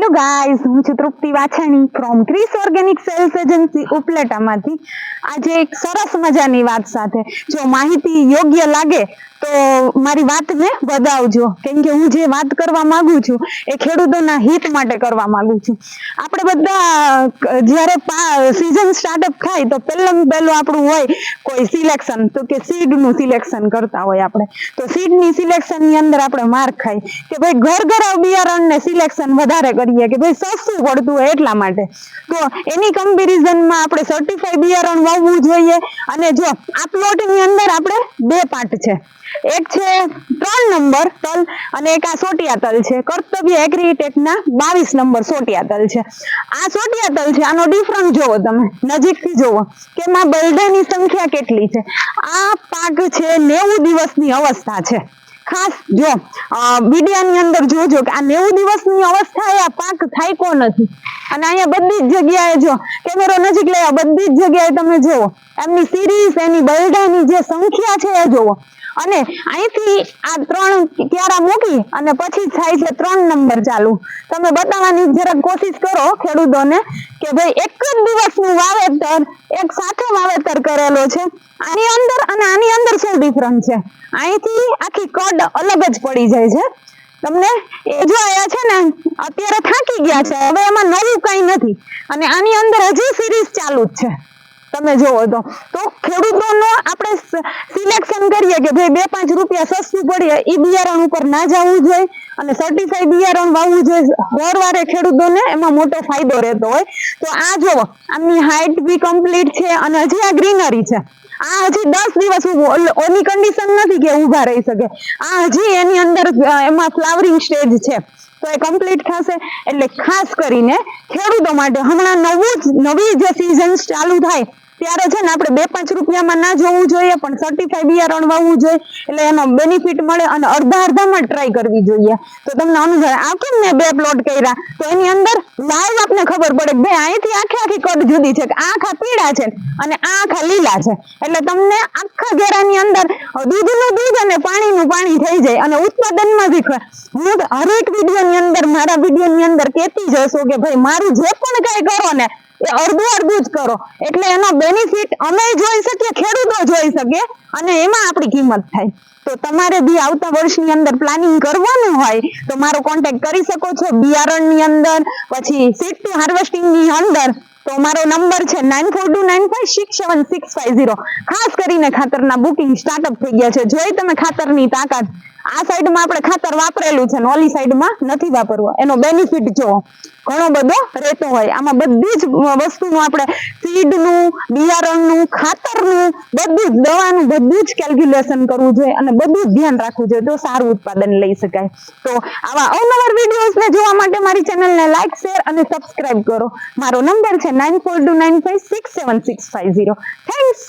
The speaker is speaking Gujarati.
હેલો ગાઈઝ હું છું Trupti Vachhani from Kris organic sales agency ઉપલેટામાંથી. આજે એક સરસ મજાની વાત સાથે. જો માહિતી યોગ્ય લાગે, તો મારી વાતને વધાવજો કેમ કે હું જે વાત કરવા માંગુ છું, એ ખેડૂતોના હિત માટે કરવા માંગુ છું. આપણે બધા, જ્યારે સિઝન સ્ટાર્ટઅપ થાય, તો પહેલું પહેલું આપણું હોય કોઈ સિલેક્શન તો કે સીડનું સિલેક્શન કરતા હોય આપણે. તો સીડની સિલેક્શનની અંદર આપણે માર ખાઈ. કે ભાઈ ઘર ઘર બિયારણને સિલેક્શન વધારે કરીએ કે ભાઈ સસ્તું પડતું હોય એટલા માટે. તો એની કમ્પેરિઝનમાં આપણે સર્ટિફાઈ બિયારણ વાવવું જોઈએ અને જો આ પ્લોટની અંદર આપણે બે પાર્ટ છે. એક છે ત્રણ નંબર તલ અને એક આ સોટિયા તલ છે. કર્તવ્ય એગ્રીટેકના બાવીસ નંબર સોટિયા તલ છે. આ સોટિયા તલ છે, આનો ડિફરન્સ જોવો તમે. નજીકથી જોવો કે એમાં બલડાની સંખ્યા કેટલી છે. આ પાક છે નેવું દિવસની અવસ્થા છે. ખાસ જો વિડિયાની અંદર જોજો કે આ નેવું દિવસની અવસ્થાએ આ પાક થાયકો નથી. અને અહીંયા બધી જ જગ્યાએ જો, કેમેરો નજીક લેવા બધી જ જગ્યાએ તમે જુઓ, એમની સિરીઝ એની બલડાની જે સંખ્યા છે એ જુઓ. અને અહીંથી આ ત્રણ ક્યારા મૂકી અને પછી થાય છે ત્રણ નંબર ચાલુ. તમે બતાવવાની જરાક કોશિશ કરો ખેડૂતોને કે ભાઈ એક જ દિવસનું વાવેતર એક સાથે વાવેતર કરેલો છે. આની અંદર અને આની અંદર શું ડિફરન્સ છે? અહીંથી આખી કડ અલગ જ પડી જાય છે. તમને એ જો આયા છે ને, અત્યારે થાકી ગયા છે. હવે એમાં નવું કઈ નથી. અને આની અંદર હજી સિરીઝ ચાલુ જ છે. તમે જોવો તો. તો ખેડૂતોનો આપણે સિલેક્શન કરીએ કે ભાઈ બે પાંચ રૂપિયા સસ્તું પડીએ એ બિયારણ ઉપર ના જવું જોઈએ અને સર્ટિફાઈડ બિયારણ વાવવું જોઈએ. દરવારે ખેડૂતોને એમાં મોટો ફાયદો રહેતો હોય. તો આ જોવો. આમની હાઇટ બી કમ્પ્લીટ છે અને હજી આ ગ્રીનરી છે. આ હજી દસ દિવસ ઓલી કન્ડિશન નથી કે ઊભા રહી શકે. આ હજી એની અંદર એમાં ફ્લાવરિંગ સ્ટેજ છે. તો એ કમ્પ્લીટ થશે. એટલે ખાસ કરીને ખેડૂતો માટે હમણાં નવું જ, નવી જે સિઝન ચાલુ થાય ત્યારે છે ને આપણે બે પાંચ રૂપિયામાં ના જોવું જોઈએ, પણ સર્ટિફાઈ બિયારણ વાવવું જોઈએ, એટલે એનો બેનિફિટ મળે અને અડધા અડધામાં ટ્રાય કરવી જોઈએ. તો તમને અનુભવ આ કેમ મેં બે પ્લોટ કર્યા? તો એની અંદર લાઈવ આપને ખબર પડે ભાઈ અહીંથી આખે આખી કડ જુદી છે, કે આખા પીળા છે અને આ આખા લીલા છે. એટલે તમને આખા ઘેરાની અંદર દૂધનું દૂધ અને પાણીનું પાણી થઈ જાય અને ઉત્પાદનમાં બી હું હરેક વિડીયોની અંદર, મારા વિડીયોની અંદર કહેતી જ હશું કે ભાઈ, મારું જે પણ કાંઈ કરો ને એ અડધું અડધું જ કરો. એટલે એનો બેનિફિટ અમે જોઈ શકીએ, ખેડૂતો જોઈ શકે અને એમાં આપણી કિંમત થાય. તો તમારે બી આવતા વર્ષની અંદર પ્લાનિંગ કરવાનું હોય, તો મારો કોન્ટેક્ટ કરી શકો છો બિયારણની અંદર, પછી સીટ ટુ હાર્વેસ્ટિંગની અંદર. તો મારો નંબર છે nine four two nine five six seven six five zero ખાસ કરીને ખાતરના બુકિંગ સ્ટાર્ટઅપ થઈ ગયા છે. જોઈ તમે ખાતરની તાકાત. આ સાઈડમાં આપણે ખાતર વાપરેલું છે ઓલી સાઈડમાં નથી વાપરવા. એનો બેનિફિટ જો ઘણો બધો રહેતો હોય. આમાં બધી જ વસ્તુનું આપણે સીડનું બિયારણનું, ખાતરનું બધું જ, દવાનું બધું જ કેલ્ક્યુલેશન કરવું જોઈએ અને બધું જ ધ્યાન રાખવું જોઈએ તો સારું ઉત્પાદન લઈ શકાય. તો આવા અવનવર વિડીયોઝને જોવા માટે મારી ચેનલને લાઈક શેર અને સબસ્ક્રાઇબ કરો. મારો નંબર છે nine four two nine five six seven six five zero thanks